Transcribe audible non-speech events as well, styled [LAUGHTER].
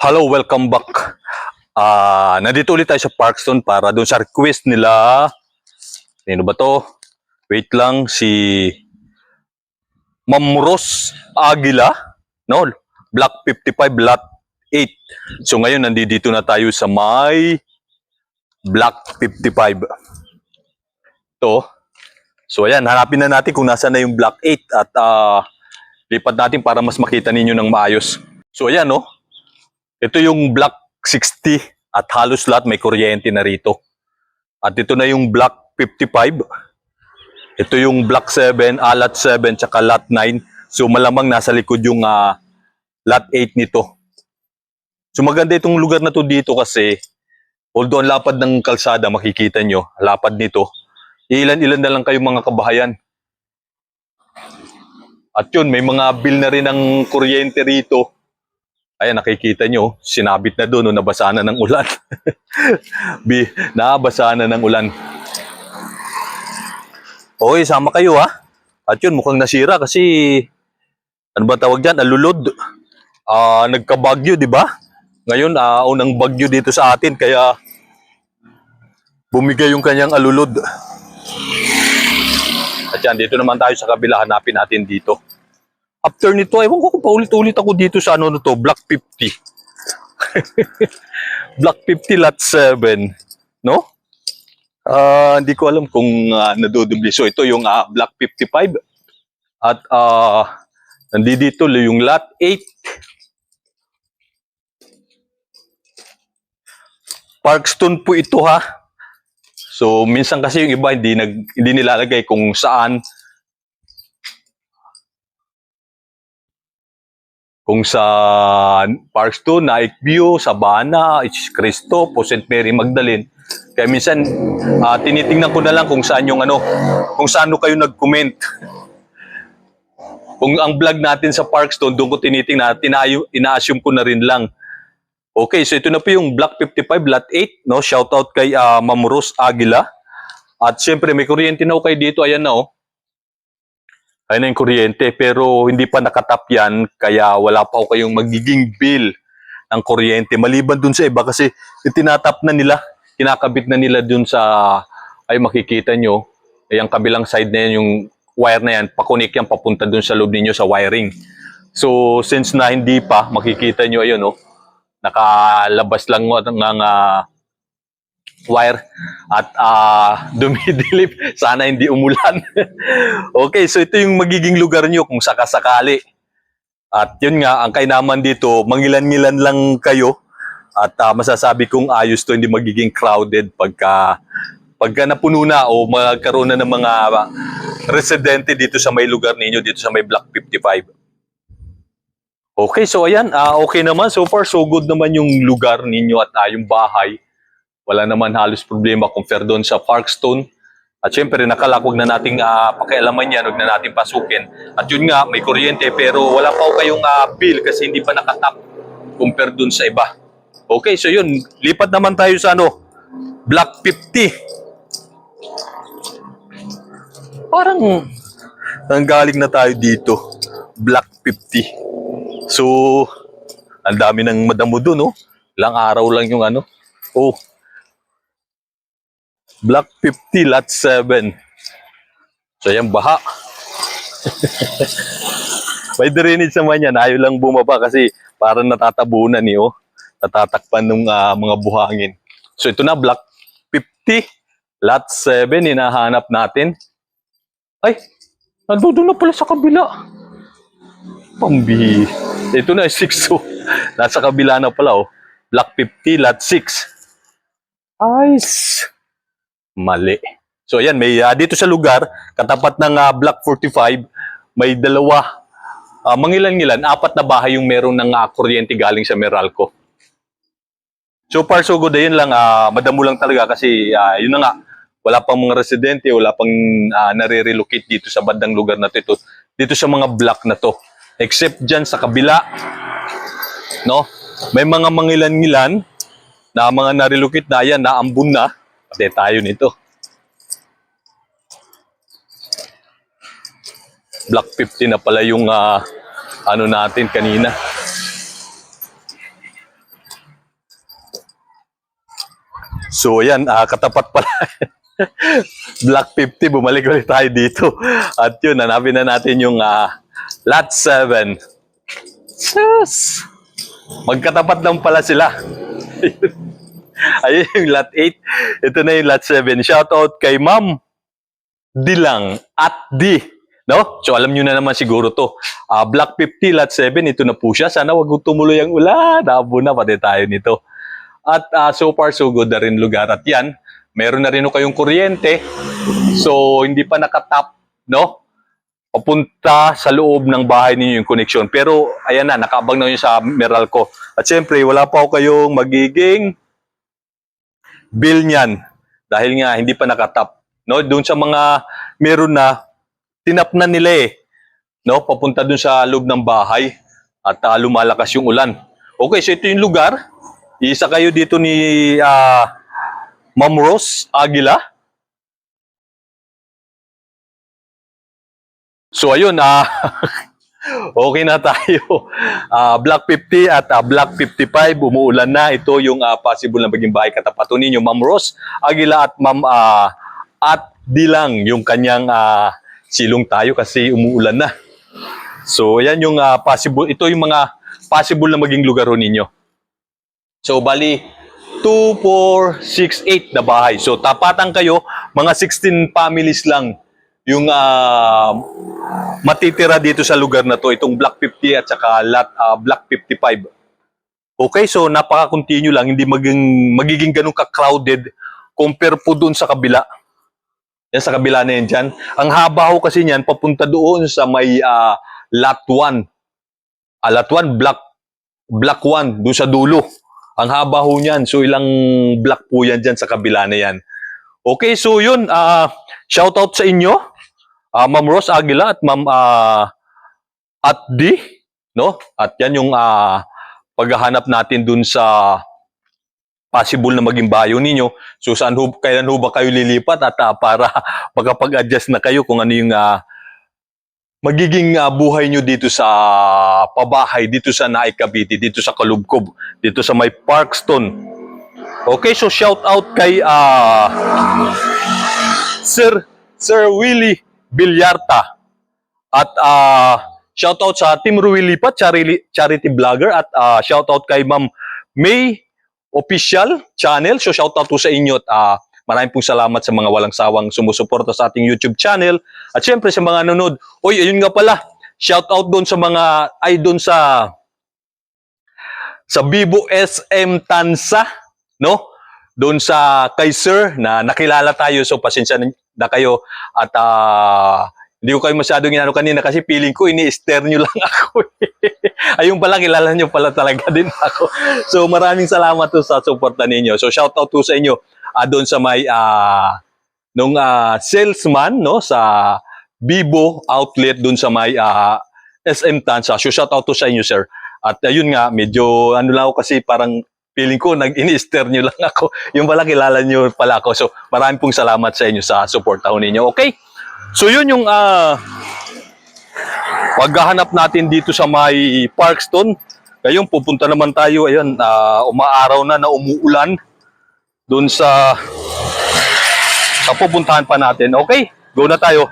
Hello, welcome back. Ah, nandito ulit tayo sa Parkstone para doon sa request nila. Sino ba to? Wait lang, si Mamros Aguila, no? Block 55, lot 8. So ngayon, nandito na tayo sa may Block 55. To. So ayan, hanapin na natin kung nasa na yung Block 8 at ah, lipat natin para mas makita ninyo ng maayos. So ayan, no? Ito yung block 60 at halos lahat may kuryente na rito. At ito na yung block 55. Ito yung block 7, ah, lot 7, tsaka lot 9. So malamang nasa likod yung ah, lot 8 nito. So maganda itong lugar na to dito kasi although ang lapad ng kalsada makikita nyo, lapad nito, ilan-ilan na lang kayo mga kabahayan. At yun, may mga bill na rin ng kuryente rito. Ayan, nakikita nyo, sinabit na doon, no, nabasa na ng ulan. [LAUGHS] Bi, nabasa na ng ulan. Okay, sama kayo ha. At yun, mukhang nasira kasi, ano ba tawag dyan, alulod. Ah, nagkabagyo, di ba? Ngayon, ah, unang bagyo dito sa atin, kaya bumigay yung kanyang alulod. At yan, dito naman tayo sa kabila, hanapin natin dito. After nito, ewan ko kung paulit-ulit ako dito sa ano na to, Block 50. Block 50, lot 7. No? Ah, hindi ko alam kung uh, nadudubli. So ito yung ah, Block 55. At ah, nandito yung lot 8. Parkstone po ito ha. So minsan kasi yung iba hindi nag hindi nilalagay kung saan kung sa Parkstone, Naik View, Sabana, Isis Cristo, po St. Mary Magdalene. Kaya minsan ah, tinitingnan ko na lang kung saan yung ano, kung saan kayo nag-comment. Kung ang vlog natin sa Parkstone, doon ko tinitingnan, tinayo, ina-assume ko na rin lang. Okay, so ito na po yung Block 55, Lot 8, no? Shout out kay ah, Ma'am Aguila. At syempre may kuryente na ho kayo dito, ayan na oh. Ayan na yung kuryente, pero hindi pa nakatap yan, kaya wala pa ho kayong magiging bill ng kuryente. Maliban dun sa iba kasi itinatap na nila, kinakabit na nila dun sa, ay makikita nyo, ay ang kabilang side na yan, yung wire na yan, pakunik yan, papunta dun sa loob ninyo sa wiring. So, since na hindi pa, makikita nyo, ayun oh, nakalabas lang ng ah, wire at ah, dumidilip. Sana hindi umulan. [LAUGHS] okay, so ito yung magiging lugar nyo kung sakasakali. At yun nga, ang kainaman dito, mangilan-ngilan lang kayo at ah, masasabi kong ayos to, hindi magiging crowded pagka pagka napuno na o magkaroon na ng mga residente dito sa may lugar ninyo, dito sa may Block 55. Okay, so ayan, ah, okay naman. So far, so good naman yung lugar ninyo at ah, yung bahay. Wala naman halos problema compare doon sa Parkstone. At syempre, nakalakog na nating ah, pakialaman yan, huwag na natin pasukin. At yun nga, may kuryente pero wala pa kayong ah, bill kasi hindi pa nakatap compare doon sa iba. Okay, so yun, lipat naman tayo sa ano, Block 50. Parang nanggaling na tayo dito, Block 50. So, ang dami ng madamo doon, no? Ilang araw lang yung ano. Oh. Block 50, lot 7. So, yan, baha. May drainage naman yan. Ayaw lang bumaba kasi parang natatabunan eh, oh. Natatakpan ng ah, mga buhangin. So, ito na, block 50, lot 7, hinahanap natin. Ay, nandun na pala sa kabila. Pambi. Ito na, [LAUGHS] 6. So, nasa kabila na pala, oh. Block 50, lot 6. Ay, s- mali. So, ayan, may ah, dito sa lugar, katapat ng ah, Block 45, may dalawa, ah, mangilan-ngilan, apat na bahay yung meron ng ah, kuryente galing sa Meralco. So far, so good. Ayun lang, ah, madamo lang talaga kasi ah, yun na nga, wala pang mga residente, wala pang ah, nare-relocate dito sa bandang lugar na to, dito sa mga block na to. Except dyan sa kabila, no? May mga mangilan-ngilan na mga narelocate na yan, naambun na. Update tayo nito. Black 50 na pala yung uh, ano natin kanina. So ayan, uh, ah, katapat pala. [LAUGHS] Black 50, bumalik ulit tayo dito. At yun, hanapin na natin yung uh, lot 7. Yes! Magkatapat lang pala sila. [LAUGHS] Ayun yung lot 8. Ito na yung lot 7. Shoutout kay Ma'am Dilang at D. No? So alam nyo na naman siguro to. Ah, Black 50, lot 7, ito na po siya. Sana wag tumuloy ang ulan. Dabo na pati tayo nito. At ah, so far so good na rin lugar. At yan, meron na rin kayong kuryente. So hindi pa nakatap, no? Papunta sa loob ng bahay ninyo yung connection. Pero ayan na, nakaabang na yun sa Meralco. At syempre, wala pa ho kayong magiging bill niyan. Dahil nga, hindi pa nakatap. No? Doon sa mga meron na, tinap na nila eh. No? Papunta doon sa loob ng bahay. At ah, lumalakas yung ulan. Okay, so ito yung lugar. Isa kayo dito ni ah, Ma'am Rose Aguila. So ayun, ah [LAUGHS] okay na tayo. Ah, Black 50 at ah, Black 55, umuulan na. Ito yung ah, possible na maging bahay katapato ninyo, Ma'am Rose Aguila at Ma'am ah, at di lang yung kanyang ah, silong tayo kasi umuulan na. So ayan yung ah, possible, ito yung mga possible na maging lugar ninyo. So bali 2, 4, 6, 8 na bahay. So tapatan kayo, mga 16 families lang yung ah, matitira dito sa lugar na to, itong Block 50 at saka lot, ah, Block 55. Okay, so napaka-continue lang, hindi maging, magiging ganun ka-crowded compare po doon sa kabila. Yan sa kabila na yan dyan. Ang haba ho kasi niyan, papunta doon sa may ah, lot 1. Ah, lot 1, block, block 1, doon sa dulo. Ang haba ho niyan. So ilang block po yan dyan sa kabila na yan. Okay, so yun. ah shoutout sa inyo. Ah Ma'am Rose Aguila at Ma'am ah, at D. No? At yan yung ah, paghahanap natin dun sa possible na maging bayo ninyo. So saan ho, kailan ho ba kayo lilipat at ah, para [LAUGHS] makapag-adjust na kayo kung ano yung ah, magiging ah, buhay nyo dito sa pabahay, dito sa Naik Cavite, dito sa Kalubkob, dito sa may Parkston. Okay, so shout out kay ah, Sir Sir Willie Villarta at ah, shout out sa Team Ruilipat, charity, charity vlogger at ah, shout out kay Ma'am May official channel. So shout out po sa inyo at ah, maraming pong salamat sa mga walang sawang sumusuporta sa ating YouTube channel. At syempre sa mga nanonood. Oy, ayun nga pala. Shout out doon sa mga ay doon sa sa Bibo SM Tansa, no? Doon sa kay Sir na nakilala tayo so pasensya na kayo at ah, hindi ko kayo masyadong inano kanina kasi feeling ko ini-stare nyo [LAUGHS] lang ako. eh. Ayun pala, kilala nyo pala talaga din ako. So maraming salamat sa suporta ninyo. So shout out to sa inyo ah, doon sa may ah, nung ah, salesman no sa Bibo outlet doon sa may ah, SM Tansa. So shout out to sa inyo sir. At ayun nga, medyo ano lang ako kasi parang feeling ko nag ini-stare nyo lang [LAUGHS] ako. Yung pala kilala nyo pala ako. So maraming pong salamat sa inyo sa suporta ho ninyo. Okay? So yun yung ah paghahanap natin dito sa may Parkston. Ngayon pupunta naman tayo, ayun, ah, umaaraw na na umuulan doon sa sa pupuntahan pa natin. Okay? Go na tayo.